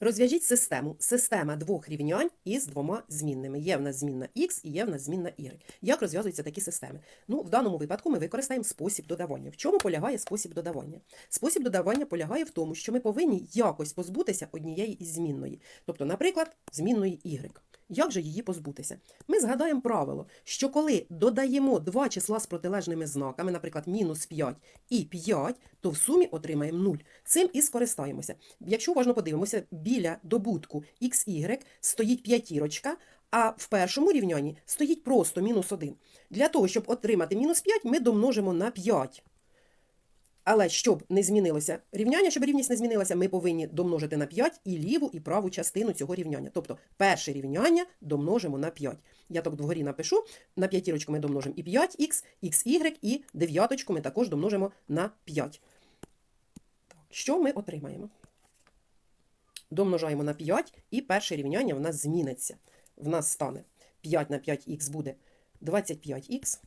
Розв'яжіть систему. Система двох рівнянь із двома змінними. Є в нас змінна x і є в нас змінна y. Як розв'язуються такі системи? Ну, в даному випадку ми використаємо спосіб додавання. В чому полягає спосіб додавання? Спосіб додавання полягає в тому, що ми повинні якось позбутися однієї із змінної. Тобто, наприклад, змінної y. Як же її позбутися? Ми згадаємо правило, що коли додаємо два числа з протилежними знаками, наприклад, мінус 5 і 5, то в сумі отримаємо 0. Цим і скористаємося. Якщо уважно подивимося, біля добутку xy стоїть п'ятірочка, а в першому рівнянні стоїть просто мінус 1. Для того, щоб отримати мінус 5, ми домножимо на 5. Але щоб не змінилося рівняння, щоб рівність не змінилася, ми повинні домножити на 5 і ліву, і праву частину цього рівняння. Тобто перше рівняння домножимо на 5. Я так вгорі напишу, на п'ятірочку ми домножимо і 5х, xy, і дев'яточку ми також домножимо на 5. Що ми отримаємо? Домножаємо на 5, і перше рівняння в нас зміниться. В нас стане 5 на 5х буде 25х.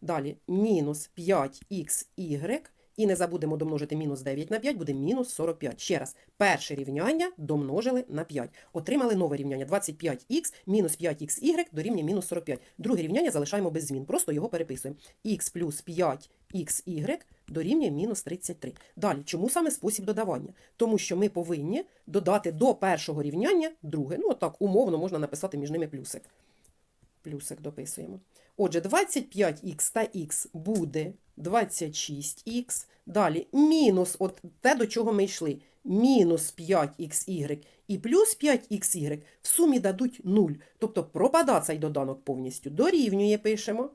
Далі мінус 5xy. І не забудемо домножити мінус 9 на 5, буде мінус 45. Ще раз, перше рівняння домножили на 5. Отримали нове рівняння 25х мінус 5xy дорівнює мінус 45. Друге рівняння залишаємо без змін, просто його переписуємо. х плюс 5xy дорівнює мінус 33. Далі, чому саме спосіб додавання? Тому що ми повинні додати до першого рівняння друге. Ну, так, умовно можна написати між ними плюсик. Плюсик дописуємо. Отже, 25х та х буде 26х. Далі мінус, от те, до чого ми йшли. Мінус 5xy і плюс 5xy в сумі дадуть 0. Тобто пропада цей доданок повністю. Дорівнює, пишемо.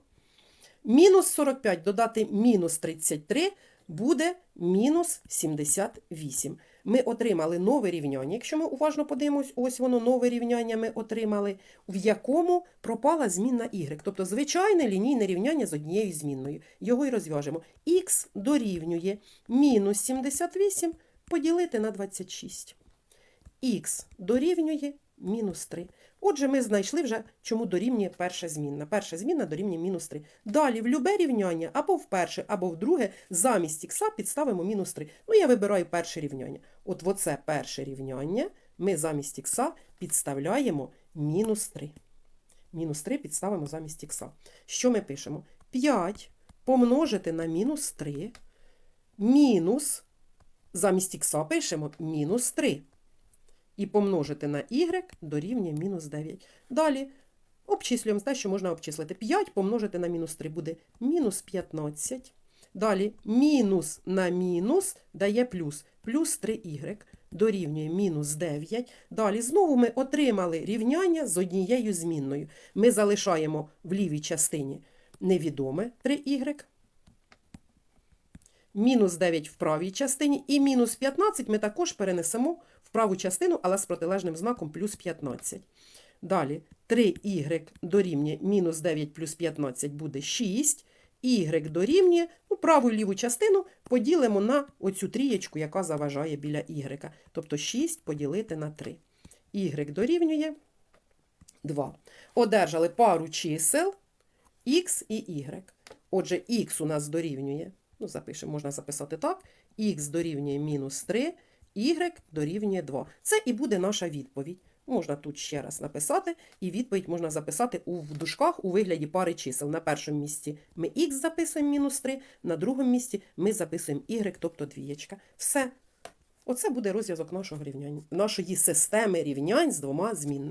Мінус 45 додати мінус 33 буде мінус 78. Ми отримали нове рівняння. Якщо ми уважно подивимось, ось воно нове рівняння ми отримали, в якому пропала змінна y. Тобто звичайне лінійне рівняння з однією змінною. Його і розв'яжемо. Х дорівнює мінус 78 поділити на 26. Х дорівнює мінус 3. Отже, ми знайшли вже, чому дорівнює перша змінна. Перша змінна дорівнює мінус 3. Далі в любе рівняння або в перше, або в друге замість х підставимо мінус 3. Ну, я вибираю перше рівняння. От в оце перше рівняння ми замість х підставляємо мінус 3. Мінус 3 підставимо замість х. Що ми пишемо? 5 помножити на мінус 3. Мінус, замість х пишемо мінус 3 і помножити на y дорівнює мінус 9. Далі обчислюємо те, що можна обчислити. 5 помножити на мінус 3 буде мінус 15. Далі мінус на мінус дає плюс. Плюс 3y дорівнює мінус 9. Далі знову ми отримали рівняння з однією змінною. Ми залишаємо в лівій частині невідоме 3y. Мінус 9 в правій частині і мінус 15 ми також перенесемо в праву частину, але з протилежним знаком плюс 15. Далі 3y дорівнює мінус 9 плюс 15 буде 6. Y дорівнює, ну, праву і ліву частину поділимо на оцю трієчку, яка заважає біля y. Тобто 6 поділити на 3. Y дорівнює 2. Одержали пару чисел x і y. Отже, x у нас дорівнює, ну, запишемо, можна записати так, x дорівнює мінус 3, y дорівнює 2. Це і буде наша відповідь. Можна тут ще раз написати, і відповідь можна записати у в дужках у вигляді пари чисел. На першому місці ми х записуємо мінус 3, на другому місці ми записуємо y, тобто двієчка. Все. Оце буде розв'язок нашого рівняння, нашої системи рівнянь з двома змінними.